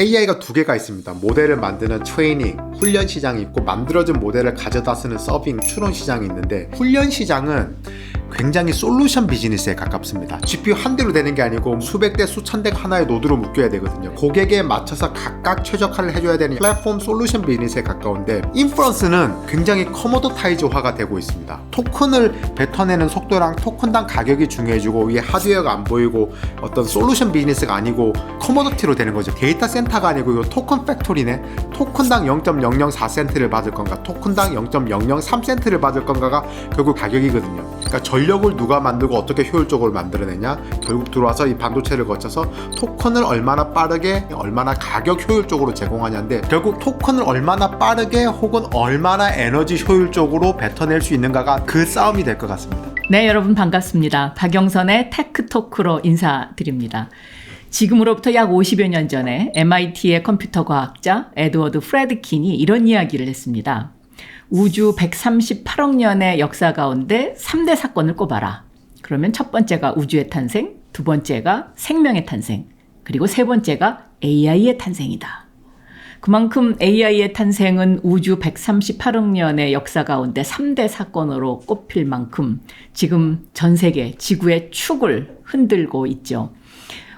AI가 두 개가 있습니다. 모델을 만드는 트레이닝, 훈련 시장이 있고 만들어진 모델을 가져다 쓰는 서빙, 추론 시장이 있는데 훈련 시장은 굉장히 솔루션 비즈니스에 가깝습니다. GPU 한 대로 되는 게 아니고 수백 대, 수천 대가 하나의 노드로 묶여야 되거든요. 고객에 맞춰서 각각 최적화를 해줘야 되는 플랫폼 솔루션 비즈니스에 가까운데 인프런스는 굉장히 커머더타이즈화가 되고 있습니다. 토큰을 뱉어내는 속도랑 토큰당 가격이 중요해지고 이게 하드웨어가 안 보이고 어떤 솔루션 비즈니스가 아니고 커머더티로 되는 거죠. 데이터 센터 가 아니고 이거 토큰 팩토리네. 토큰당 0.004센트를 받을 건가, 토큰당 0.003센트를 받을 건가가 결국 가격이거든요. 그러니까 전력을 누가 만들고 어떻게 효율적으로 만들어내냐, 결국 들어와서 이 반도체를 거쳐서 토큰을 얼마나 빠르게, 얼마나 가격 효율적으로 제공하냐인데 결국 토큰을 얼마나 빠르게 혹은 얼마나 에너지 효율적으로 뱉어낼 수 있는가가 그 싸움이 될 것 같습니다. 네, 여러분 반갑습니다. 박영선의 테크토크로 인사드립니다. 지금으로부터 약 50여 년 전에 MIT의 컴퓨터 과학자 에드워드 프레드킨이 이런 이야기를 했습니다. 우주 138억 년의 역사 가운데 3대 사건을 꼽아라. 그러면 첫 번째가 우주의 탄생, 두 번째가 생명의 탄생, 그리고 세 번째가 AI의 탄생이다. 그만큼 AI의 탄생은 우주 138억 년의 역사 가운데 3대 사건으로 꼽힐 만큼 지금 전 세계 지구의 축을 흔들고 있죠.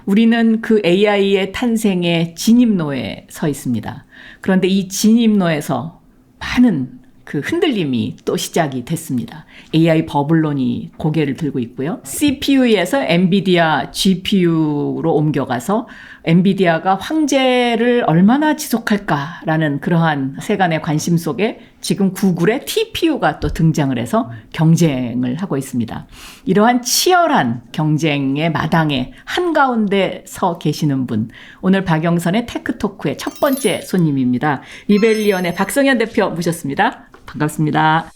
우리는 그 AI의 탄생의 진입로에 서 있습니다. 그런데 이 진입로에서 많은 그 흔들림이 또 시작이 됐습니다. AI 버블론이 고개를 들고 있고요. CPU에서 엔비디아 GPU로 옮겨가서 엔비디아가 황제를 얼마나 지속할까라는 그러한 세간의 관심 속에 지금 구글의 TPU가 또 등장을 해서 경쟁을 하고 있습니다. 이러한 치열한 경쟁의 마당에 한가운데 서 계시는 분. 오늘 박영선의 테크토크의 첫 번째 손님입니다. 리벨리언의 박성현 대표 모셨습니다. 반갑습니다.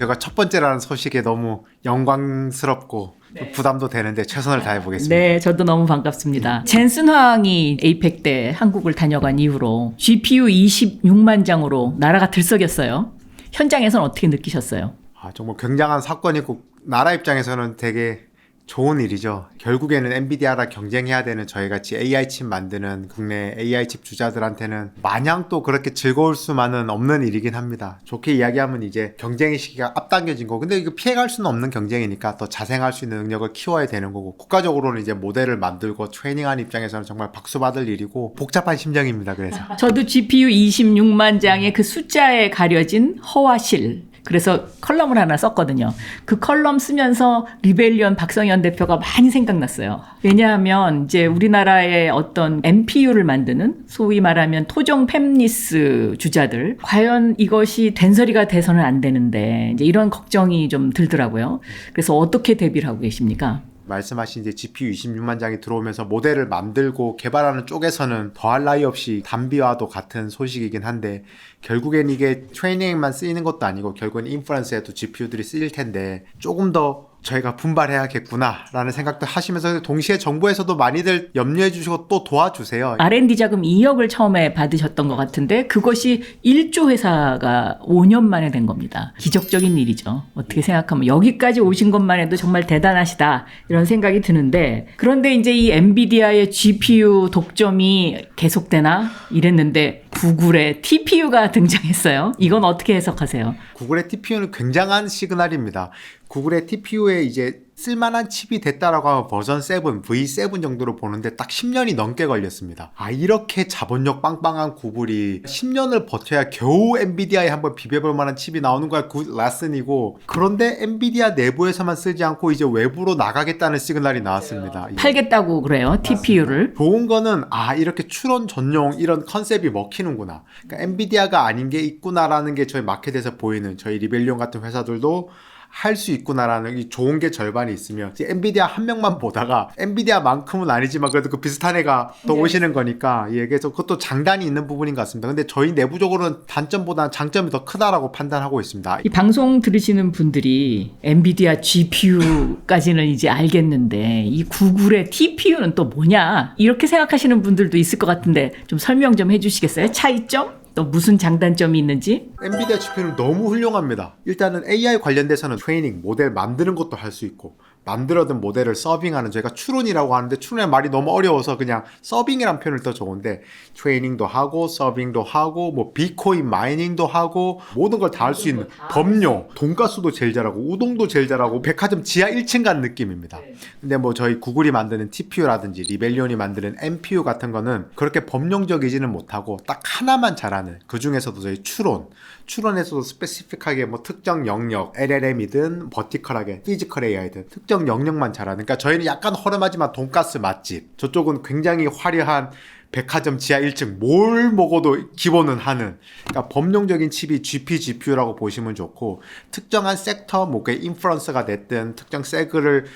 제가 첫 번째라는 소식에 너무 영광스럽고 부담도 되는데 최선을 다해 보겠습니다. 네, 저도 너무 반갑습니다. 젠슨 황이 에이펙 때 한국을 다녀간 이후로 GPU 26만 장으로 나라가 들썩였어요. 현장에서는 어떻게 느끼셨어요? 아, 정말 굉장한 사건이고 나라 입장에서는 되게 좋은 일이죠. 결국에는 엔비디아랑 경쟁해야 되는 저희 같이 AI 칩 만드는 국내 AI 칩 주자들한테는 마냥 또 그렇게 즐거울 수만은 없는 일이긴 합니다. 좋게 이야기하면 이제 경쟁의 시기가 앞당겨진 거고, 근데 이거 피해갈 수는 없는 경쟁이니까 더 자생할 수 있는 능력을 키워야 되는 거고, 국가적으로는 이제 모델을 만들고 트레이닝하는 입장에서는 정말 박수 받을 일이고 복잡한 심정입니다. 그래서 저도 GPU 26만 장의 그 숫자에 가려진 허와실. 그래서 컬럼을 하나 썼거든요. 그 컬럼 쓰면서 리벨리언 박성현 대표가 많이 생각났어요. 왜냐하면 이제 우리나라의 어떤 NPU를 만드는 소위 말하면 토종 팹리스 주자들 과연 이것이 된소리가 돼서는 안 되는데 이제 이런 걱정이 좀 들더라고요. 그래서 어떻게 대비를 하고 계십니까? 말씀하신 이제 GPU 26만 장이 들어오면서 모델을 만들고 개발하는 쪽에서는 더할 나위 없이 단비와도 같은 소식이긴 한데 결국엔 이게 트레이닝만 쓰이는 것도 아니고 결국엔 인프런스에도 GPU들이 쓰일 텐데 조금 더 저희가 분발해야겠구나라는 생각도 하시면서 동시에 정부에서도 많이들 염려해 주시고 또 도와주세요. R&D 자금 2억을 처음에 받으셨던 것 같은데 그것이 1조 회사가 5년 만에 된 겁니다. 기적적인 일이죠. 어떻게 생각하면 여기까지 오신 것만 해도 정말 대단하시다 이런 생각이 드는데 그런데 이제 이 엔비디아의 GPU 독점이 계속되나 이랬는데 구글의 TPU가 등장했어요. 이건 어떻게 해석하세요? 구글의 TPU는 굉장한 시그널입니다. 구글의 TPU에 이제 쓸만한 칩이 됐다라고 하면 버전 7, V7 정도로 보는데 딱 10년이 넘게 걸렸습니다. 아, 이렇게 자본력 빵빵한 구글이 10년을 버텨야 겨우 엔비디아에 한번 비벼볼 만한 칩이 나오는 거야. 그 라슨이고. 그런데 엔비디아 내부에서만 쓰지 않고 이제 외부로 나가겠다는 시그널이 나왔습니다. 팔겠다고 그래요. TPU를. 좋은 거는 아 이렇게 추론 전용 이런 컨셉이 먹히는구나. 그러니까 엔비디아가 아닌 게 있구나라는 게 저희 마켓에서 보이는 저희 리벨리온 같은 회사들도 할 수 있구나라는 이 좋은 게 절반이 있으면 엔비디아 한 명만 보다가 엔비디아만큼은 아니지만 그래도 그 비슷한 애가 또 네. 오시는 거니까 예 그래서 그것도 장단이 있는 부분인 것 같습니다. 근데 저희 내부적으로는 단점보다 장점이 더 크다라고 판단하고 있습니다. 이 방송 들으시는 분들이 엔비디아 GPU까지는 이제 알겠는데 이 구글의 TPU는 또 뭐냐 이렇게 생각하시는 분들도 있을 것 같은데 좀 설명 좀 해주시겠어요? 차이점? 또 무슨 장단점이 있는지? 엔비디아 GPU는 너무 훌륭합니다. 일단은 AI 관련돼서는 트레이닝, 모델 만드는 것도 할 수 있고 만들어둔 모델을 서빙하는 저희가 추론이라고 하는데 추론의 말이 너무 어려워서 그냥 서빙이란 표현을 더 좋은데 트레이닝도 하고 서빙도 하고 뭐 비코인 마이닝도 하고 모든 걸 다 할 수 있는 법료 돈가스도 제일 잘하고 우동도 제일 잘하고 백화점 지하 1층 간 느낌입니다. 근데 뭐 저희 구글이 만드는 TPU라든지 리벨리온이 만드는 NPU 같은 거는 그렇게 법령적이지는 못하고 딱 하나만 잘하는 그 중에서도 저희 추론 추론에서도 스페시픽하게 뭐 특정 영역 LLM이든 버티컬하게 피지컬 AI든 특정 영역만 잘하는 그러니까 저희는 약간 허름하지만 돈가스 맛집. 저쪽은 굉장히 화려한 백화점 지하 1층 뭘 먹어도 기본은 하는 그러니까 법령적인 칩이 GP, GPU라고 보시면 좋고 특정한 섹터 뭐그 인프런스가 됐든 특정 세그를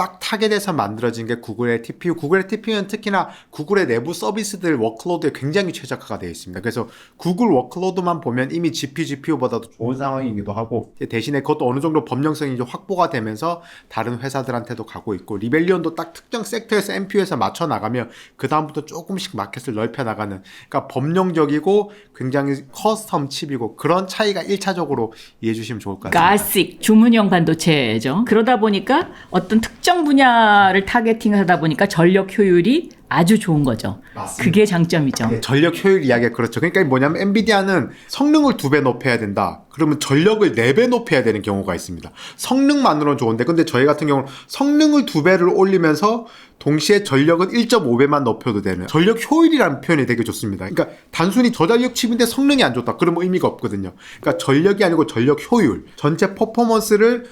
딱 타겟에서 만들어진 게 구글의 TPU. 구글의 TPU는 특히나 구글의 내부 서비스들 워크로드에 굉장히 최적화가 되어 있습니다. 그래서 구글 워크로드만 보면 이미 GPU, GPU보다도 좋은 상황이기도 하고 대신에 그것도 어느 정도 법령성이 이제 확보가 되면서 다른 회사들한테도 가고 있고 리벨리온도 딱 특정 섹터에서 NPU에서 맞춰 나가면 그 다음부터 조금씩 마켓을 넓혀 나가는 그러니까 법령적이고 굉장히 커스텀 칩이고 그런 차이가 1차적으로 이해해 주시면 좋을 것 같습니다. 가식 주문형 반도체죠. 그러다 보니까 어떤 특정 분야를 타겟팅하다 보니까 전력 효율이 아주 좋은 거죠. 맞습니다. 그게 장점이죠. 네, 전력 효율 이야기가 그렇죠. 그러니까 뭐냐면 엔비디아는 성능을 두 배 높여야 된다. 그러면 전력을 네 배 높여야 되는 경우가 있습니다. 성능만으로는 좋은데 근데 저희 같은 경우는 성능을 두 배를 올리면서 동시에 전력은 1.5배만 높여도 되는 전력 효율이라는 표현이 되게 좋습니다. 그러니까 단순히 저전력 칩인데 성능이 안 좋다. 그러면 의미가 없거든요. 그러니까 전력이 아니고 전력 효율, 전체 퍼포먼스를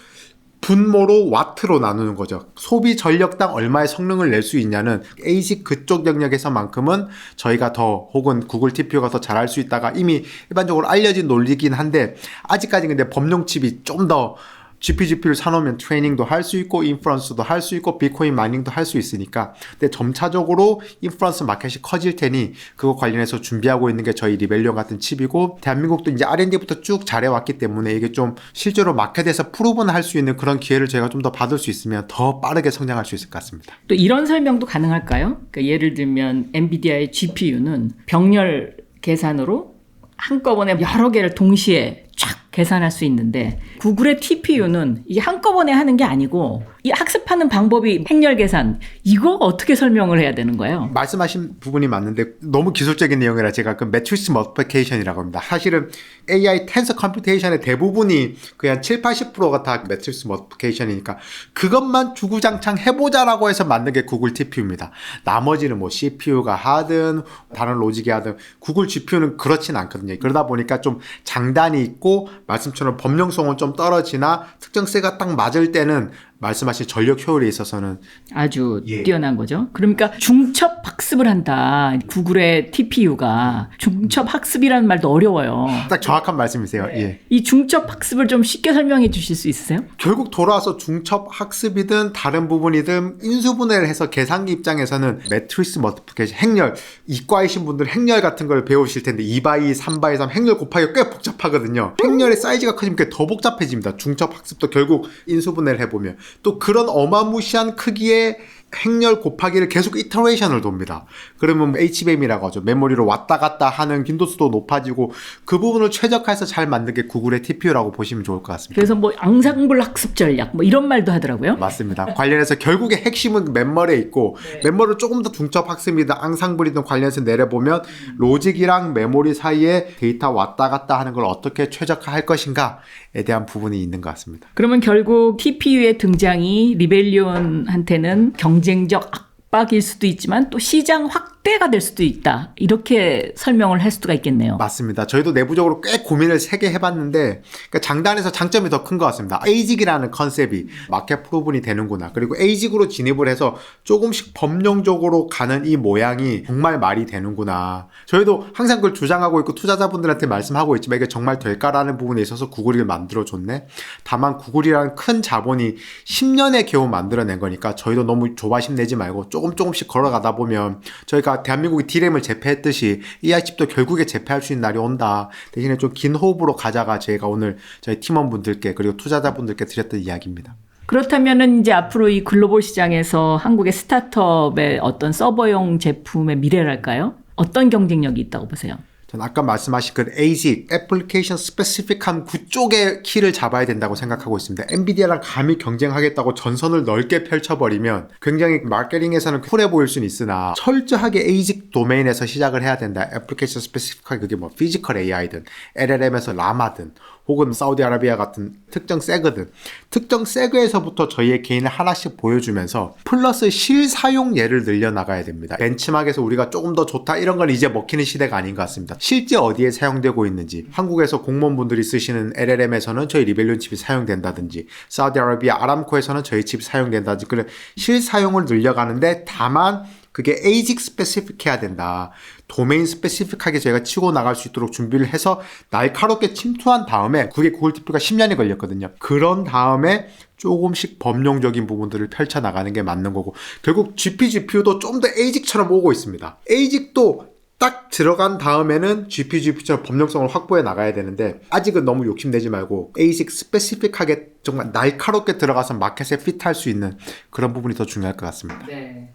분모로 와트로 나누는 거죠. 소비 전력당 얼마의 성능을 낼 수 있냐는 ASIC 그쪽 영역에서만큼은 저희가 더 혹은 구글 TPU가 더 잘할 수 있다가 이미 일반적으로 알려진 논리긴 한데 아직까지 근데 법령 칩이 좀더 GPGP를 사놓으면 트레이닝도 할 수 있고 인프런스도 할 수 있고 비트코인 마이닝도 할 수 있으니까 근데 점차적으로 인프런스 마켓이 커질 테니 그거 관련해서 준비하고 있는 게 저희 리벨리온 같은 칩이고 대한민국도 이제 R&D부터 쭉 잘해왔기 때문에 이게 좀 실제로 마켓에서 프로븐 할수 있는 그런 기회를 저희가 좀 더 받을 수 있으면 더 빠르게 성장할 수 있을 것 같습니다. 또 이런 설명도 가능할까요? 그러니까 예를 들면 엔비디아의 GPU는 병렬 계산으로 한꺼번에 여러 개를 동시에 쫙 계산할 수 있는데 구글의 TPU는 이게 한꺼번에 하는 게 아니고 이 학습하는 방법이 행렬 계산 이거 어떻게 설명을 해야 되는 거예요? 말씀하신 부분이 맞는데 너무 기술적인 내용이라 제가 그 매트리스 머티피케이션이라고 합니다. 사실은 AI 텐서 컴퓨테이션의 대부분이 그냥 7, 80%가 다 매트리스 머티피케이션이니까 그것만 주구장창 해보자라고 해서 만든 게 구글 TPU입니다. 나머지는 뭐 CPU가 하든 다른 로직이 하든 구글 GPU는 그렇진 않거든요. 그러다 보니까 좀 장단이 있고 말씀처럼 법령성은 좀 떨어지나 특정세가 딱 맞을 때는 말씀하신 전력 효율에 있어서는 아주 예. 뛰어난 거죠. 그러니까 중첩 학습을 한다. 구글의 TPU가 중첩 학습이라는 말도 어려워요. 딱 정확한 말씀이세요. 예. 이 중첩 학습을 좀 쉽게 설명해 주실 수 있으세요? 결국 돌아와서 중첩 학습이든 다른 부분이든 인수분해를 해서 계산기 입장에서는 매트리스 머티플케이션 행렬 이과이신 분들 행렬 같은 걸 배우실 텐데 2바이 3바이 3 행렬 곱하기가 꽤 복잡하거든요. 행렬의 사이즈가 커지면 더 복잡해집니다. 중첩 학습도 결국 인수분해를 해보면 또 그런 어마무시한 크기의 행렬 곱하기를 계속 이터레이션을 돕니다. 그러면 HBM이라고 하죠. 메모리로 왔다 갔다 하는 빈도수도 높아지고 그 부분을 최적화해서 잘 만든 게 구글의 TPU라고 보시면 좋을 것 같습니다. 그래서 뭐 앙상블 학습 전략 뭐 이런 말도 하더라고요. 맞습니다. 관련해서 결국에 핵심은 멤머리에 있고 멤머를 조금 더 중첩 학습이든 앙상블이든 관련해서 내려보면 로직이랑 메모리 사이에 데이터 왔다 갔다 하는 걸 어떻게 최적화할 것인가에 대한 부분이 있는 것 같습니다. 그러면 결국 TPU의 등장이 리벨리온한테는 경 쟁적 압박일 수도 있지만 또 시장 확대가 될 수도 있다. 이렇게 설명을 할 수가 있겠네요. 맞습니다. 저희도 내부적으로 꽤 고민을 세게 해봤는데 그러니까 장단에서 장점이 더 큰 것 같습니다. 에이직이라는 컨셉이 마켓 프로분이 되는구나. 그리고 에이직으로 진입을 해서 조금씩 법령적으로 가는 이 모양이 정말 말이 되는구나. 저희도 항상 그걸 주장하고 있고 투자자분들한테 말씀하고 있지만 이게 정말 될까라는 부분에 있어서 구글이 만들어줬네. 다만 구글이라는 큰 자본이 10년에 겨우 만들어낸 거니까 저희도 너무 조바심 내지 말고 조금 조금씩 걸어가다 보면 저희가 대한민국이 디램을 제패했듯이 EI칩도 결국에 제패할 수 있는 날이 온다. 대신에 좀 긴 호흡으로 가자가 제가 오늘 저희 팀원분들께 그리고 투자자분들께 드렸던 이야기입니다. 그렇다면은 이제 앞으로 이 글로벌 시장에서 한국의 스타트업의 어떤 서버용 제품의 미래랄까요? 어떤 경쟁력이 있다고 보세요? 전 아까 말씀하신 그 ASIC, 애플리케이션 스페시픽한 그쪽의 키를 잡아야 된다고 생각하고 있습니다. 엔비디아랑 감히 경쟁하겠다고 전선을 넓게 펼쳐버리면 굉장히 마케팅에서는 쿨해 보일 수는 있으나 철저하게 ASIC 도메인에서 시작을 해야 된다. 애플리케이션 스페시픽하게 그게 뭐 피지컬 AI든 LLM에서 라마든 혹은 사우디아라비아 같은 특정 세그든 특정 세그에서부터 저희의 개인을 하나씩 보여주면서 플러스 실사용 예를 늘려나가야 됩니다. 벤치마크에서 우리가 조금 더 좋다 이런 건 이제 먹히는 시대가 아닌 것 같습니다. 실제 어디에 사용되고 있는지 한국에서 공무원분들이 쓰시는 LLM에서는 저희 리벨리온 칩이 사용된다든지 사우디아라비아 아람코에서는 저희 칩이 사용된다든지 그런 실사용을 늘려가는데 다만 그게 에이직 스페시픽 해야 된다. 도메인 스페시픽하게 저희가 치고 나갈 수 있도록 준비를 해서 날카롭게 침투한 다음에 그게 구글 TP가 10년이 걸렸거든요. 그런 다음에 조금씩 범용적인 부분들을 펼쳐 나가는 게 맞는 거고 결국 GP, GPU도 좀 더 에이직처럼 오고 있습니다. 에이직도 딱 들어간 다음에는 GP, GPU처럼 법령성을 확보해 나가야 되는데 아직은 너무 욕심내지 말고 ASIC 스페시픽하게 정말 날카롭게 들어가서 마켓에 핏할 수 있는 그런 부분이 더 중요할 것 같습니다.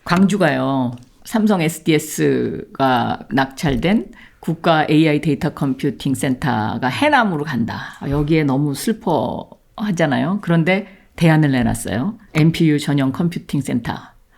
광주가요. 삼성 SDS가 낙찰된 국가 AI 데이터 컴퓨팅 센터가 해남으로 간다. 여기에 너무 슬퍼하잖아요. 그런데 대안을 내놨어요. NPU 전용 컴퓨팅 센터.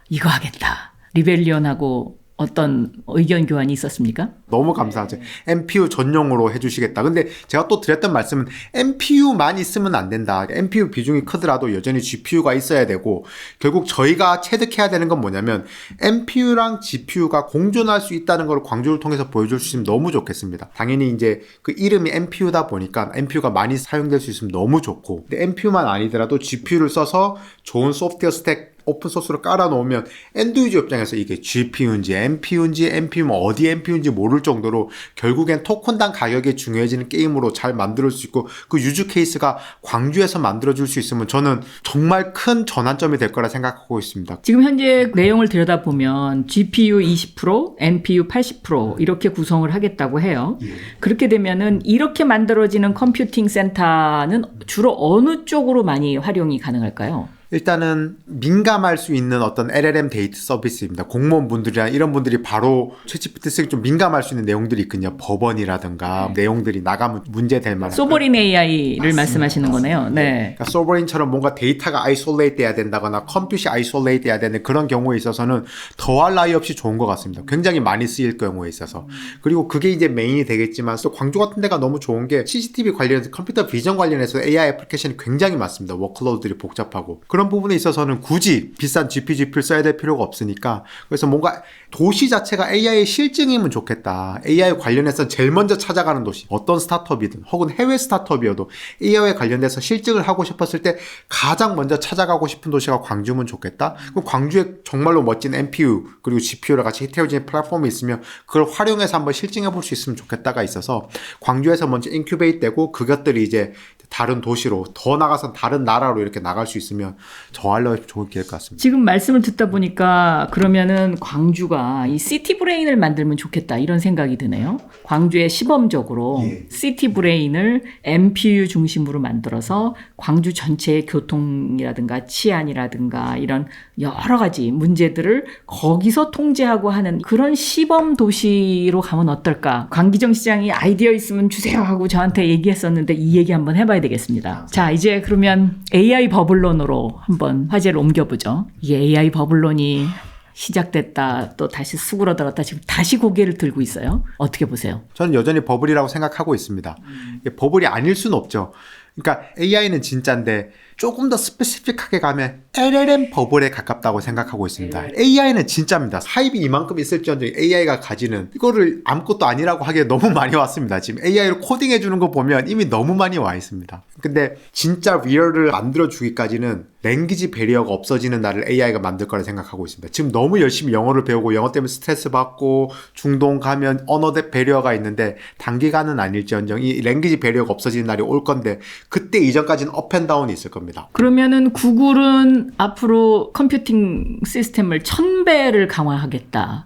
이거 하겠다. 리벨리온하고 어떤 의견 교환이 있었습니까? 너무 감사하죠. NPU 전용으로 해주시겠다. 근데 제가 또 드렸던 말씀은 NPU만 있으면 안 된다. NPU 비중이 크더라도 여전히 GPU가 있어야 되고 결국 저희가 체득해야 되는 건 뭐냐면 NPU랑 GPU가 공존할 수 있다는 걸 광주를 통해서 보여줄 수 있으면 너무 좋겠습니다. 당연히 이제 그 이름이 NPU다 보니까 NPU가 많이 사용될 수 있으면 너무 좋고 근데 NPU만 아니더라도 GPU를 써서 좋은 소프트웨어 스택 오픈 소스로 깔아 놓으면 엔드 유저 입장에서 이게 GPU인지 NPU인지 NPU면 어디 NPU인지 모를 정도로 결국엔 토큰당 가격이 중요해지는 게임으로 잘 만들 수 있고 그 유즈 케이스가 광주에서 만들어 줄 수 있으면 저는 정말 큰 전환점이 될 거라 생각하고 있습니다. 지금 현재 내용을 들여다보면 GPU 20%, NPU 80% 이렇게 구성을 하겠다고 해요. 그렇게 되면은 이렇게 만들어지는 컴퓨팅 센터는 주로 어느 쪽으로 많이 활용이 가능할까요? 일단은 민감할 수 있는 어떤 LLM 데이트 서비스입니다. 공무원분들이나 이런 분들이 바로 채찌피트 쓰기 좀 민감할 수 있는 내용들이 있거든요. 법원이라든가 내용들이 나가면 문제될 만한 소버린 AI를 말씀하시는 거네요. 네. 그러니까 소버린처럼 뭔가 데이터가 아이솔레이트 돼야 된다거나 컴퓨시 아이솔레이트 돼야 되는 그런 경우에 있어서는 더할 나위 없이 좋은 것 같습니다. 굉장히 많이 쓰일 경우에 있어서. 그리고 그게 이제 메인이 되겠지만 또 광주 같은 데가 너무 좋은 게 CCTV 관련해서 컴퓨터 비전 관련해서 AI 애플리케이션이 굉장히 많습니다. 워크로드들이 복잡하고. 그런 부분에 있어서는 굳이 비싼 GP, GP를 써야 될 필요가 없으니까 그래서 뭔가 도시 자체가 AI의 실증이면 좋겠다. AI 관련해서 제일 먼저 찾아가는 도시. 어떤 스타트업이든 혹은 해외 스타트업이어도 AI에 관련돼서 실증을 하고 싶었을 때 가장 먼저 찾아가고 싶은 도시가 광주면 좋겠다. 그럼 광주에 정말로 멋진 NPU 그리고 GPU를 같이 히테로진 플랫폼이 있으면 그걸 활용해서 한번 실증해 볼 수 있으면 좋겠다가 있어서 광주에서 먼저 인큐베이트 되고 그것들이 이제 다른 도시로 더 나가서 다른 나라로 이렇게 나갈 수 있으면 저할로 좋은 기회일 것 같습니다. 지금 말씀을 듣다 보니까 그러면은 광주가 이 시티 브레인을 만들면 좋겠다 이런 생각이 드네요. 광주에 시범적으로 예. 시티 브레인을 MPU 중심으로 만들어서 광주 전체의 교통이라든가 치안이라든가 이런 여러 가지 문제들을 거기서 통제하고 하는 그런 시범 도시로 가면 어떨까? 광기정 시장이 아이디어 있으면 주세요 하고 저한테 얘기했었는데 이 얘기 한번 해봐야 되겠습니다. 자, 이제 그러면 AI 버블론으로 한번 화제를 옮겨보죠. 이 AI 버블론이 시작됐다 또 다시 수그러들었다 지금 다시 고개를 들고 있어요. 어떻게 보세요? 저는 여전히 버블이라고 생각하고 있습니다. 이게 버블이 아닐 수는 없죠. 그러니까 AI는 진짜인데 조금 더 스페시픽하게 가면 LLM 버블에 가깝다고 생각하고 있습니다. AI는 진짜입니다. 사입이 이만큼 있을지언정 AI가 가지는 이거를 아무것도 아니라고 하기에 너무 많이 왔습니다. 지금 AI로 코딩해 주는 거 보면 이미 너무 많이 와 있습니다. 근데 진짜 리얼을 만들어 주기까지는 랭귀지 배리어가 없어지는 날을 AI가 만들 거라 생각하고 있습니다. 지금 너무 열심히 영어를 배우고 영어 때문에 스트레스 받고 중동 가면 언어 대 배리어가 있는데 단기간은 아닐지언정 이 랭귀지 배리어가 없어지는 날이 올 건데 그때 이전까지는 업앤다운이 있을 겁니다. 그러면은 구글은 앞으로 컴퓨팅 시스템을 천 배를 강화하겠다.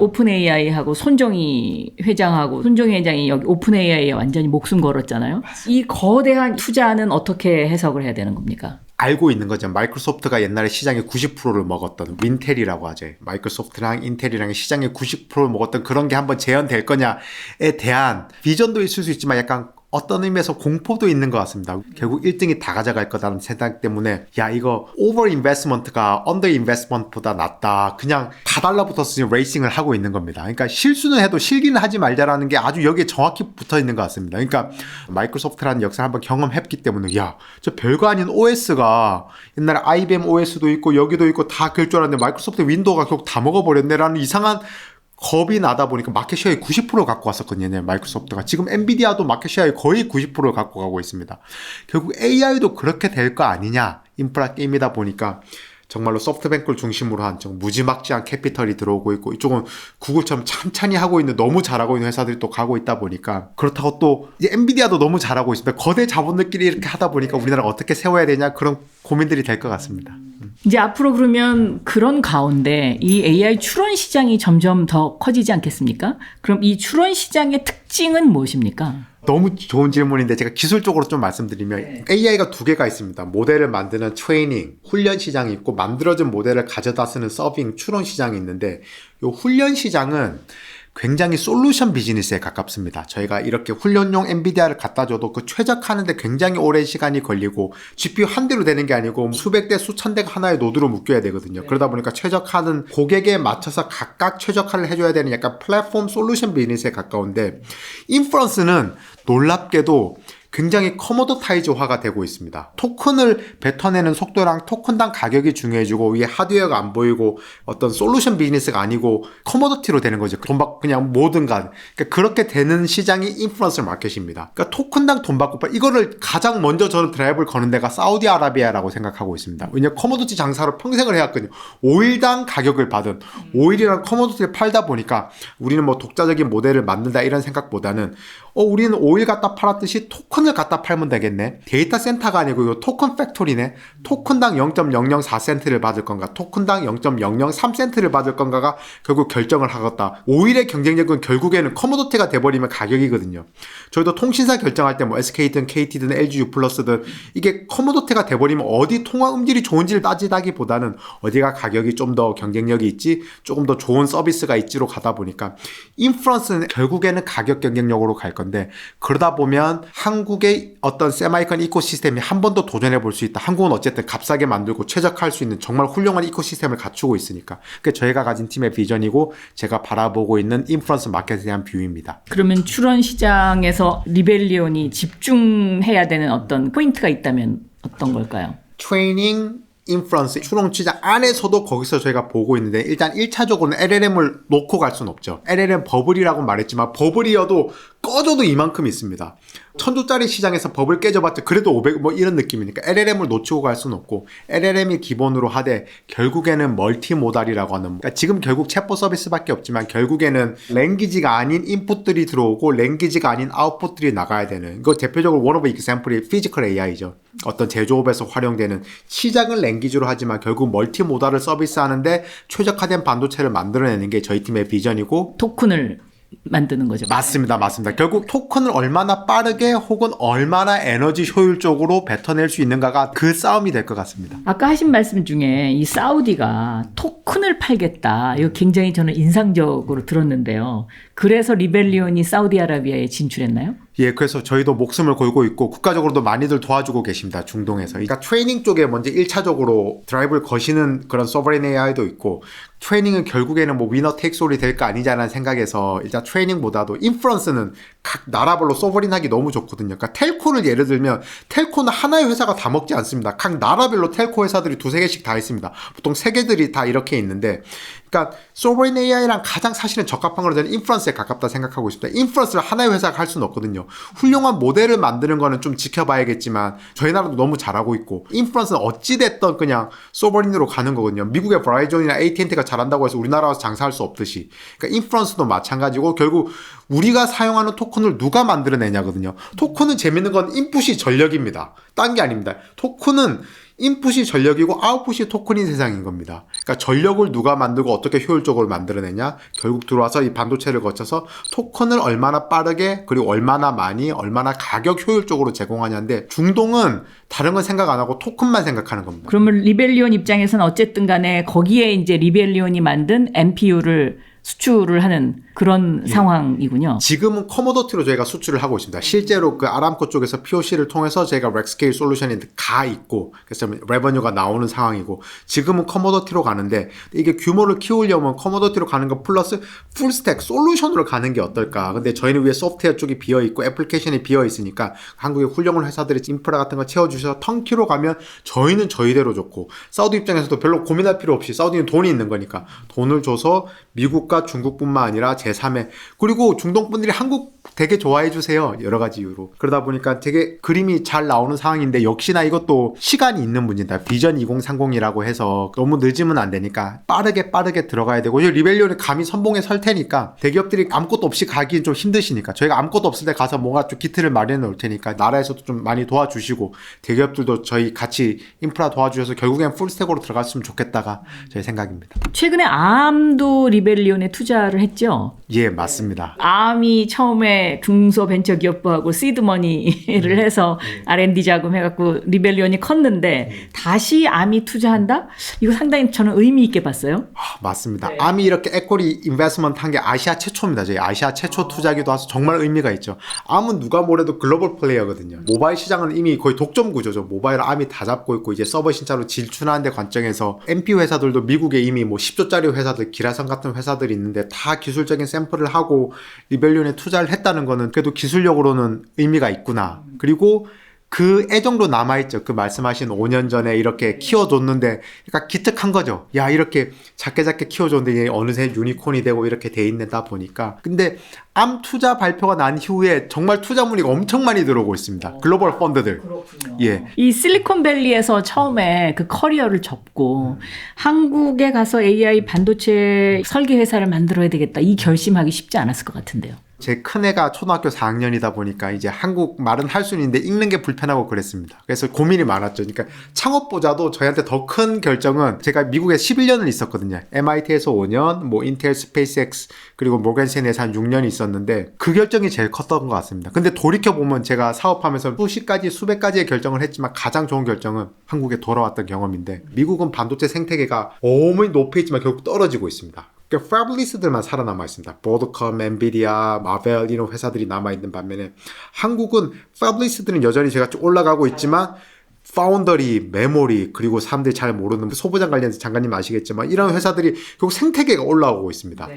오픈 AI하고 손정희 회장하고 손정희 회장이 여기 오픈 AI에 완전히 목숨 걸었잖아요. 이 거대한 투자는 어떻게 해석을 해야 되는 겁니까? 알고 있는 거죠. 마이크로소프트가 옛날에 시장의 90%를 먹었던 윈텔이라고 하죠. 마이크로소프트랑 인텔이랑 시장의 90%를 먹었던 그런 게 한번 재현될 거냐에 대한 비전도 있을 수 있지만 약간 어떤 의미에서 공포도 있는 것 같습니다. 결국 1등이 다 가져갈 거다라는 생각 때문에 야 이거 오버 인베스먼트가 언더 인베스먼트보다 낫다. 그냥 다 달라붙어서 레이싱을 하고 있는 겁니다. 그러니까 실수는 해도 실기는 하지 말자라는 게 아주 여기에 정확히 붙어 있는 것 같습니다. 그러니까 마이크로소프트라는 역사를 한번 경험했기 때문에 야 저 별거 아닌 OS가 옛날에 IBM OS도 있고 여기도 있고 다 그럴 줄 알았는데 마이크로소프트 윈도우가 결국 다 먹어버렸네라는 이상한 겁이 나다 보니까 마켓쉐어의 90% 갖고 왔었거든요. 마이크로소프트가. 지금 엔비디아도 마켓쉐어의 거의 90%를 갖고 가고 있습니다. 결국 AI도 그렇게 될 거 아니냐. 인프라 게임이다 보니까 정말로 소프트뱅크를 중심으로 한 좀 무지막지한 캐피털이 들어오고 있고 이쪽은 구글처럼 찬찬히 하고 있는 너무 잘하고 있는 회사들이 또 가고 있다 보니까 그렇다고 또 이제 엔비디아도 너무 잘하고 있습니다. 거대 자본들끼리 이렇게 하다 보니까 우리나라가 어떻게 세워야 되냐 그런 고민들이 될 것 같습니다. 이제 앞으로 그러면 그런 가운데 이 AI 추론 시장이 점점 더 커지지 않겠습니까? 그럼 이 추론 시장의 특징은 무엇입니까? 너무 좋은 질문인데 제가 기술적으로 좀 말씀드리면 AI가 두 개가 있습니다. 모델을 만드는 트레이닝, 훈련 시장이 있고 만들어진 모델을 가져다 쓰는 서빙, 추론 시장이 있는데 이 훈련 시장은 굉장히 솔루션 비즈니스에 가깝습니다. 저희가 이렇게 훈련용 엔비디아를 갖다 줘도 그 최적화하는데 굉장히 오랜 시간이 걸리고 GPU 한 대로 되는 게 아니고 수백 대, 수천 대가 하나의 노드로 묶여야 되거든요. 그러다 보니까 최적화는 고객에 맞춰서 각각 최적화를 해줘야 되는 약간 플랫폼 솔루션 비즈니스에 가까운데 인프런스는 놀랍게도 굉장히 커모더타이즈화가 되고 있습니다. 토큰을 뱉어내는 속도랑 토큰당 가격이 중요해지고 위에 하드웨어가 안 보이고 어떤 솔루션 비즈니스가 아니고 커모더티로 되는 거죠. 돈 받고 그냥 뭐든 간. 그러니까 그렇게 되는 시장이 인플루언서 마켓입니다. 그러니까 토큰당 돈 받고 팔 이거를 가장 먼저 저는 드라이브를 거는 데가 사우디아라비아라고 생각하고 있습니다. 왜냐 커모더티 장사로 평생을 해왔거든요. 오일당 가격을 받은 오일이랑 커모더티를 팔다 보니까 우리는 뭐 독자적인 모델을 만든다 이런 생각보다는 어 우리는 오일 갖다 팔았듯이 토큰 을 갖다 팔면 되겠네. 데이터 센터가 아니고 이거 토큰 팩토리네. 토큰당 0.004센트를 받을 건가, 토큰당 0.003센트를 받을 건가가 결국 결정을 하겠다. 오일의 경쟁력은 결국에는 커모도티가 돼버리면 가격이거든요. 저희도 통신사 결정할 때 뭐 SK든 KT든 LG U 플러스든 이게 커모도티가 돼버리면 어디 통화 음질이 좋은지를 따지다기보다는 어디가 가격이 좀 더 경쟁력이 있지, 조금 더 좋은 서비스가 있지로 가다 보니까 인프런스는 결국에는 가격 경쟁력으로 갈 건데 그러다 보면 한국 의 어떤 세마이컨 이코시스템이 한 번 더 도전해 볼 수 있다. 한국은 어쨌든 값싸게 만들고 최적화할 수 있는 정말 훌륭한 이코시스템을 갖추고 있으니까. 그게 저희가 가진 팀의 비전이고 제가 바라보고 있는 인프런스 마켓에 대한 뷰입니다. 그러면 추론 시장에서 리벨리온이 집중해야 되는 어떤 포인트가 있다면 어떤 걸까요? 트레이닝 인프런스 추론 시장 안에서도 거기서 저희가 보고 있는데 일단 1차적으로는 LLM을 놓고 갈 수는 없죠. LLM 버블이라고 말했지만 버블이어도 꺼져도 이만큼 있습니다. 천조짜리 시장에서 버블 깨져봤자 그래도 500 뭐 이런 느낌이니까 LLM을 놓치고 갈 수는 없고 LLM이 기본으로 하되 결국에는 멀티모달이라고 하는 그러니까 지금 결국 챗봇 서비스밖에 없지만 결국에는 랭귀지가 아닌 인풋들이 들어오고 랭귀지가 아닌 아웃풋들이 나가야 되는 이거 대표적으로 원 오브 익샘플이 피지컬 AI죠. 어떤 제조업에서 활용되는 시작은 랭귀지로 하지만 결국 멀티모달을 서비스하는데 최적화된 반도체를 만들어내는 게 저희 팀의 비전이고 토큰을 만드는 거죠. 맞습니다. 맞습니다. 결국 토큰을 얼마나 빠르게 혹은 얼마나 에너지 효율적으로 뱉어낼 수 있는가가 그 싸움이 될 것 같습니다. 아까 하신 말씀 중에 이 사우디가 토큰을 팔겠다. 이거 굉장히 저는 인상적으로 들었는데요. 그래서 리벨리온이 사우디아라비아에 진출했나요? 예, 그래서 저희도 목숨을 걸고 있고 국가적으로도 많이들 도와주고 계십니다. 중동에서. 그러니까 트레이닝 쪽에 먼저 1차적으로 드라이브를 거시는 그런 서버린 AI도 있고 트레이닝은 결국에는 뭐 위너 테이크솔이 될까 아니냐는 생각에서 일단 트레이닝보다도 인프런스는 각 나라별로 서버린하기 너무 좋거든요. 그러니까 텔코를 예를 들면 텔코는 하나의 회사가 다 먹지 않습니다. 각 나라별로 텔코 회사들이 두세 개씩 다 있습니다. 보통 세 개들이 다 이렇게 있는데 그러니까 소버린 AI랑 가장 사실은 적합한 거는 저는 인프런스에 가깝다 생각하고 있습니다. 인프런스를 하나의 회사가 할 수는 없거든요. 훌륭한 모델을 만드는 거는 좀 지켜봐야겠지만 저희 나라도 너무 잘하고 있고 인프런스는 어찌됐던 그냥 소버린으로 가는 거거든요. 미국의 브라이존이나 AT&T가 잘한다고 해서 우리나라 와서 장사할 수 없듯이. 그러니까 인프런스도 마찬가지고 결국 우리가 사용하는 토큰을 누가 만들어내냐거든요. 토큰은 재밌는 건 인풋이 전력입니다. 딴 게 아닙니다. 토큰은 인풋이 전력이고 아웃풋이 토큰인 세상인 겁니다. 그러니까 전력을 누가 만들고 어떻게 효율적으로 만들어내냐? 결국 들어와서 이 반도체를 거쳐서 토큰을 얼마나 빠르게 그리고 얼마나 많이 얼마나 가격 효율적으로 제공하냐인데 중동은 다른 건 생각 안 하고 토큰만 생각하는 겁니다. 그러면 리벨리온 입장에서는 어쨌든 간에 거기에 이제 리벨리온이 만든 MPU를 수출을 하는 그런 예. 상황이군요. 지금은 커모더티로 저희가 수출을 하고 있습니다. 실제로 그 아람코 쪽에서 POC를 통해서 저희가 렉스케일 솔루션이 가 있고 그래서 레버뉴가 나오는 상황이고 지금은 커모더티로 가는데 이게 규모를 키우려면 커모더티로 가는 거 플러스 풀스택 솔루션으로 가는 게 어떨까? 근데 저희는 위에 소프트웨어 쪽이 비어 있고 애플리케이션이 비어 있으니까 한국의 훌륭한 회사들이 인프라 같은 거 채워 주셔서 턴키로 가면 저희는 저희대로 좋고 사우디 입장에서도 별로 고민할 필요 없이 사우디는 돈이 있는 거니까 돈을 줘서 미국과 중국뿐만 아니라 제3의 그리고 중동 분들이 한국 되게 좋아해 주세요. 여러 가지 이유로. 그러다 보니까 되게 그림이 잘 나오는 상황인데 역시나 이것도 시간이 있는 문제다. 비전 2030이라고 해서 너무 늦으면 안 되니까 빠르게 빠르게 들어가야 되고 이 리벨리온이 감히 선봉에 설 테니까 대기업들이 아무것도 없이 가기엔 좀 힘드시니까 저희가 아무것도 없을 때 가서 뭔가 좀 기틀을 마련해 놓을 테니까 나라에서도 좀 많이 도와주시고 대기업들도 저희 같이 인프라 도와주셔서 결국엔 풀스택으로 들어갔으면 좋겠다가 저희 생각입니다. 최근에 암도 리벨리온에 투자를 했죠. 예, 맞습니다. 암이 처음에 중소벤처기업부하고 시드머니를 해서 R&D 자금 해갖고 리벨리온이 컸는데 다시 암이 투자한다? 이거 상당히 저는 의미 있게 봤어요. 아, 맞습니다. 네. 암이 이렇게 에코리 인베스먼트 한 게 아시아 최초입니다. 저희 아시아 최초 투자기도 해서 정말 의미가 있죠. 암은 누가 뭐래도 글로벌 플레이어거든요. 모바일 시장은 이미 거의 독점 구조죠. 모바일 암이 다 잡고 있고 이제 서버 신차로 질출하는 데 관점에서 MP 회사들도 미국에 이미 뭐 10조짜리 회사들, 기라성 같은 회사들이 있는데 다 기술적인 샘플을 하고 리벨리온에 투자를 했다는 거는 그래도 기술력으로는 의미가 있구나. 그리고 그 애정도 남아있죠. 그 말씀하신 5년 전에 이렇게 키워줬는데, 그러니까 기특한 거죠. 야, 이렇게 작게 작게 키워줬는데, 얘 어느새 유니콘이 되고 이렇게 돼 있는다 보니까. 근데 암 투자 발표가 난 이후에 정말 투자 문의가 엄청 많이 들어오고 있습니다. 글로벌 펀드들. 그렇군요. 예. 이 실리콘밸리에서 처음에 그 커리어를 접고 한국에 가서 AI 반도체 설계 회사를 만들어야 되겠다 이 결심하기 쉽지 않았을 것 같은데요. 제 큰애가 초등학교 4학년이다 보니까 이제 한국 말은 할 수는 있는데 읽는 게 불편하고 그랬습니다. 그래서 고민이 많았죠. 그러니까 창업보다도 저희한테 더 큰 결정은 제가 미국에 11년을 있었거든요. MIT에서 5년, 뭐 인텔, 스페이스X 그리고 모건스탠에서 한 6년 있었는데 그 결정이 제일 컸던 것 같습니다. 근데 돌이켜 보면 제가 사업하면서 수십 가지, 수백 가지의 결정을 했지만 가장 좋은 결정은 한국에 돌아왔던 경험인데 미국은 반도체 생태계가 어머니 높에 있지만 결국 떨어지고 있습니다. 그러니까 패블리스들만 살아남아 있습니다. 보드컴, 엔비디아, 마벨 이런 회사들이 남아 있는 반면에 한국은 패블리스들은 여전히 제가 좀 올라가고 있지만 파운더리, 메모리 그리고 사람들이 잘 모르는 소부장 관련 장관님 아시겠지만 이런 회사들이 결국 생태계가 올라오고 있습니다.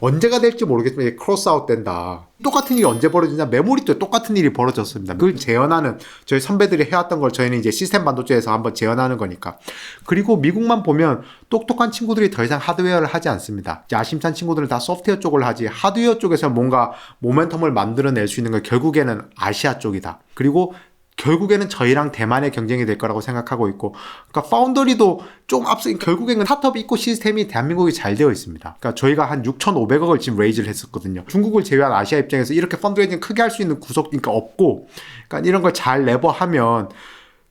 언제가 될지 모르겠지만 크로스아웃 된다. 똑같은 일이 언제 벌어지냐? 메모리 때 똑같은 일이 벌어졌습니다. 그걸 재현하는 저희 선배들이 해왔던 걸 저희는 이제 시스템 반도체에서 한번 재현하는 거니까. 그리고 미국만 보면 똑똑한 친구들이 더 이상 하드웨어를 하지 않습니다. 야심찬 친구들은 다 소프트웨어 쪽을 하지 하드웨어 쪽에서 뭔가 모멘텀을 만들어낼 수 있는 건 결국에는 아시아 쪽이다. 그리고 결국에는 저희랑 대만의 경쟁이 될 거라고 생각하고 있고, 그러니까 파운더리도 좀 앞서 결국에는 스타트업 이코 시스템이 대한민국이 잘 되어 있습니다. 그러니까 저희가 한 6,500억을 지금 레이즈를 했었거든요. 중국을 제외한 아시아 입장에서 이렇게 펀드레이징 크게 할 수 있는 구석 그러니까 없고, 그러니까 이런 걸 잘 레버하면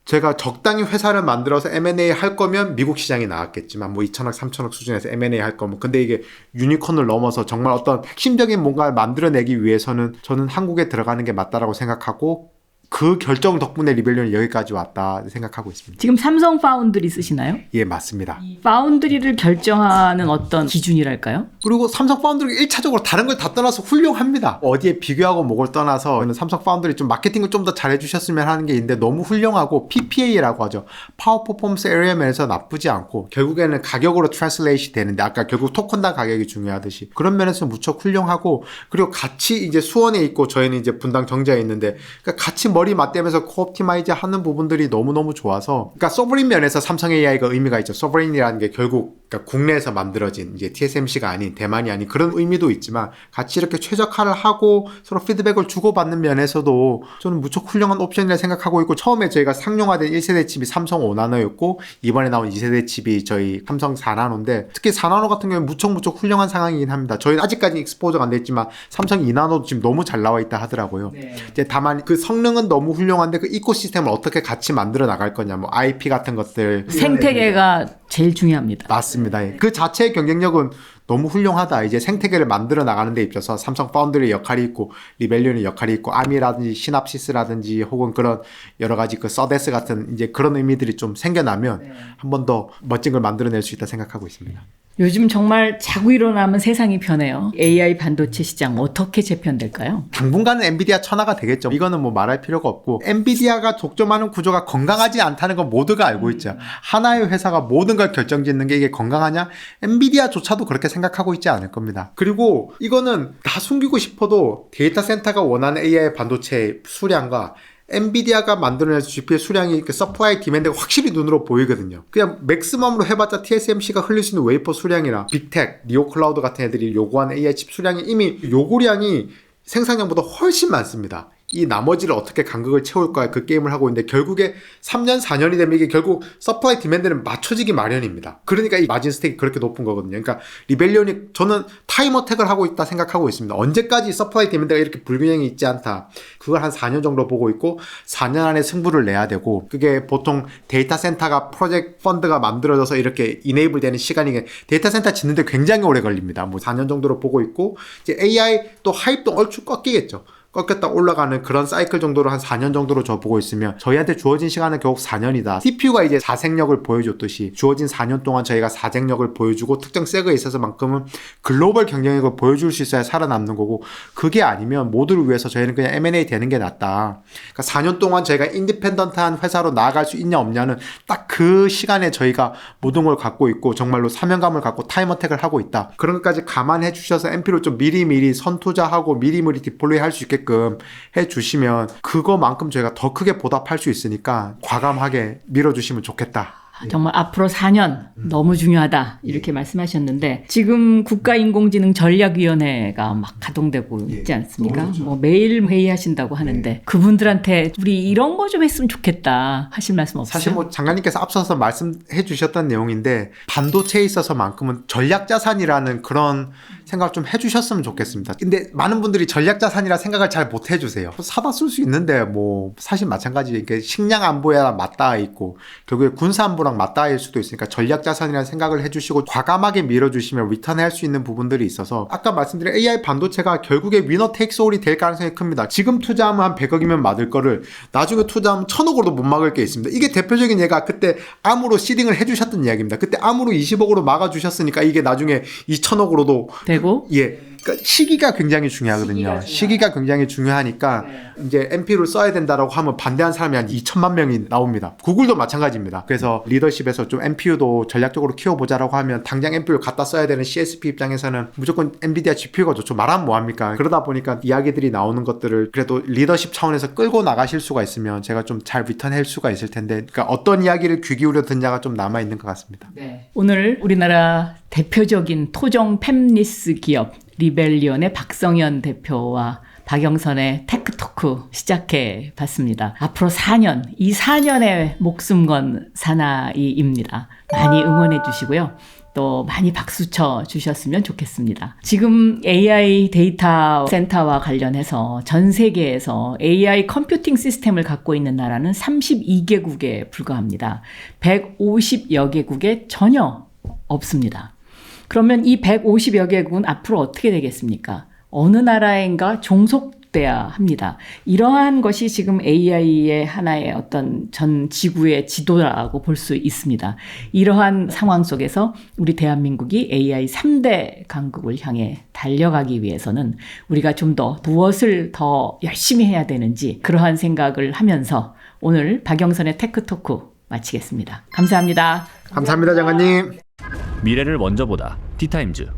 제가 적당히 회사를 만들어서 M&A 할 거면 미국 시장이 나왔겠지만 뭐 2천억, 3천억 수준에서 M&A 할 거면 근데 이게 유니콘을 넘어서 정말 어떤 핵심적인 뭔가를 만들어내기 위해서는 저는 한국에 들어가는 게 맞다라고 생각하고 그 결정 덕분에 리벨리온이 여기까지 왔다 생각하고 있습니다. 지금 삼성 파운드리 쓰시나요? 예, 맞습니다. 파운드리를 결정하는 어떤 기준이랄까요? 그리고 삼성 파운드리가 1차적으로 다른 걸 다 떠나서 훌륭합니다. 어디에 비교하고 뭐를 떠나서 저는 삼성 파운드리 좀 마케팅을 좀 더 잘해주셨으면 하는 게 있는데 너무 훌륭하고 PPA라고 하죠. 파워 퍼포먼스 에리어 면에서 나쁘지 않고 결국에는 가격으로 트랜슬레이시 되는데 아까 결국 토큰당 가격이 중요하듯이 그런 면에서 무척 훌륭하고 그리고 같이 이제 수원에 있고 저희는 이제 분당 정자에 있는데 그러니까 같이 머리 맞대면서 코옵티마이즈 하는 부분들이 너무너무 좋아서 그러니까 서브린 면에서 삼성 AI가 의미가 있죠. 서브린이라는 게 결국 그러니까 국내에서 만들어진 이제 TSMC가 아닌 대만이 아닌 그런 의미도 있지만 같이 이렇게 최적화를 하고 서로 피드백을 주고받는 면에서도 저는 무척 훌륭한 옵션이라 생각하고 있고 처음에 저희가 상용화된 1세대 칩이 삼성 5나노였고 이번에 나온 2세대 칩이 저희 삼성 4나노인데 특히 4나노 같은 경우는 무척 무척 훌륭한 상황이긴 합니다. 저희는 아직까지 익스포저가 안 됐지만 삼성 2나노도 지금 너무 잘 나와 있다 하더라고요. 이제 다만 그 성능은 기술은 너무 훌륭한데 그 이코시스템을 어떻게 같이 만들어 나갈 거냐, 뭐 IP 같은 것들. 생태계가 제일 중요합니다. 맞습니다. 예. 그 자체의 경쟁력은 너무 훌륭하다. 이제 생태계를 만들어 나가는 데 있어서 삼성 파운드의 역할이 있고 리벨리온의 역할이 있고 아미라든지 시납시스라든지 혹은 그런 여러 가지 그 서데스 같은 이제 그런 의미들이 좀 생겨나면 한번 더 멋진 걸 만들어낼 수 있다 생각하고 있습니다. 요즘 정말 자고 일어나면 세상이 변해요. AI 반도체 시장 어떻게 재편될까요? 당분간은 엔비디아 천하가 되겠죠. 이거는 뭐 말할 필요가 없고 엔비디아가 독점하는 구조가 건강하지 않다는 건 모두가 알고 있죠. 하나의 회사가 모든 걸 결정짓는 게 이게 건강하냐? 엔비디아조차도 그렇게 생각하고 있지 않을 겁니다. 그리고 이거는 다 숨기고 싶어도 데이터 센터가 원하는 AI 반도체 수량과 엔비디아가 만들어낼 GPU 수량이 그 서플라이 디맨드가 확실히 눈으로 보이거든요. 그냥 맥시멈으로 해봤자 TSMC가 흘릴 수 있는 웨이퍼 수량이나 빅텍, 니오클라우드 같은 애들이 요구하는 AI 칩 수량이 이미 요구량이 생산량보다 훨씬 많습니다. 이 나머지를 어떻게 간극을 채울까 그 게임을 하고 있는데 결국에 3년 4년이 되면 이게 결국 서플라이 디맨드는 맞춰지기 마련입니다. 그러니까 이 마진 스택이 그렇게 높은 거거든요. 그러니까 리벨리온이 저는 타임 어택을 하고 있다 생각하고 있습니다. 언제까지 서플라이 디맨드가 이렇게 불균형이 있지 않다. 그걸 한 4년 정도 보고 있고 4년 안에 승부를 내야 되고 그게 보통 데이터 센터가 프로젝트 펀드가 만들어져서 이렇게 이네이블 되는 시간이 데이터 센터 짓는데 굉장히 오래 걸립니다. 뭐 4년 정도로 보고 있고 이제 AI 또 하입도 얼추 꺾이겠죠. 꺾였다 올라가는 그런 사이클 정도로 한 4년 정도로 저 보고 있으면 저희한테 주어진 시간은 결국 4년이다. CPU가 이제 사생력을 보여줬듯이 주어진 4년 동안 저희가 사생력을 보여주고 특정 섹에 있어서만큼은 글로벌 경쟁력을 보여줄 수 있어야 살아남는 거고 그게 아니면 모두를 위해서 저희는 그냥 M&A 되는 게 낫다. 그러니까 4년 동안 저희가 인디펜던트한 회사로 나아갈 수 있냐 없냐는 딱 그 시간에 저희가 모든 걸 갖고 있고 정말로 사명감을 갖고 타임어택을 하고 있다. 그런 것까지 감안해 주셔서 MP로 좀 미리미리 선투자하고 미리미리 디플로이 할 수 있게 끔 해 주시면 그거만큼 저희가 더 크게 보답할 수 있으니까 과감하게 밀어주시면 좋겠다. 정말 앞으로 4년 너무 중요하다 이렇게 말씀하셨는데 지금 국가인공지능 전략위원회가 막 가동되고 있지 않습니까? 뭐 매일 회의하신다고 하는데 그분들한테 우리 이런 거 좀 했으면 좋겠다 하실 말씀 없으세요? 사실 뭐 장관님께서 앞서서 말씀해 주셨던 내용인데 반도체에 있어서만큼은 전략 자산이라는 그런 생각 좀 해주셨으면 좋겠습니다. 근데 많은 분들이 전략 자산이라 생각을 잘 못 해주세요. 사다 쓸 수 있는데 뭐 사실 마찬가지 이게 식량 안보야 맞닿아 있고 결국에 군사 안보랑 맞닿아일 수도 있으니까 전략 자산이라는 생각을 해주시고 과감하게 밀어주시면 리턴할 수 있는 부분들이 있어서 아까 말씀드린 AI 반도체가 결국에 위너 테이크스 올이 될 가능성이 큽니다. 지금 투자하면 한 100억이면 맞을 거를 나중에 투자하면 1000억으로도 못 막을 게 있습니다. 이게 대표적인 예가 그때 암으로 시딩을 해주셨던 이야기입니다. 그때 암으로 20억으로 막아주셨으니까 이게 나중에 2000억으로도 되고 예. 그러니까 시기가 굉장히 중요하거든요. 시기가 시기가, 굉장히 중요하니까 이제 MP를 써야 된다라고 하면 반대한 사람이 한 2천만 명이 나옵니다. 구글도 마찬가지입니다. 그래서 리더십에서 좀 MPU도 전략적으로 키워보자라고 하면 당장 MPU를 갖다 써야 되는 CSP 입장에서는 무조건 엔비디아 GPU가 좋죠. 말하면 뭐합니까? 그러다 보니까 이야기들이 나오는 것들을 그래도 리더십 차원에서 끌고 나가실 수가 있으면 제가 좀 잘 리턴할 수가 있을 텐데 그러니까 어떤 이야기를 귀 기울여 듣냐가 좀 남아있는 것 같습니다. 오늘 우리나라 대표적인 토종 팹리스 기업 리벨리온의 박성현 대표와 박영선의 테크토크 시작해 봤습니다. 앞으로 4년, 이 4년의 목숨 건 사나이입니다. 많이 응원해 주시고요. 또 많이 박수 쳐 주셨으면 좋겠습니다. 지금 AI 데이터 센터와 관련해서 전 세계에서 AI 컴퓨팅 시스템을 갖고 있는 나라는 32개국에 불과합니다. 150여 개국에 전혀 없습니다. 그러면 이 150여 개국은 앞으로 어떻게 되겠습니까? 어느 나라인가 종속돼야 합니다. 이러한 것이 지금 AI의 하나의 어떤 전 지구의 지도라고 볼 수 있습니다. 이러한 상황 속에서 우리 대한민국이 AI 3대 강국을 향해 달려가기 위해서는 우리가 좀 더 무엇을 더 열심히 해야 되는지 그러한 생각을 하면서 오늘 박영선의 테크토크 마치겠습니다. 감사합니다. 감사합니다, 장관님. 미래를 먼저 보다. 티타임즈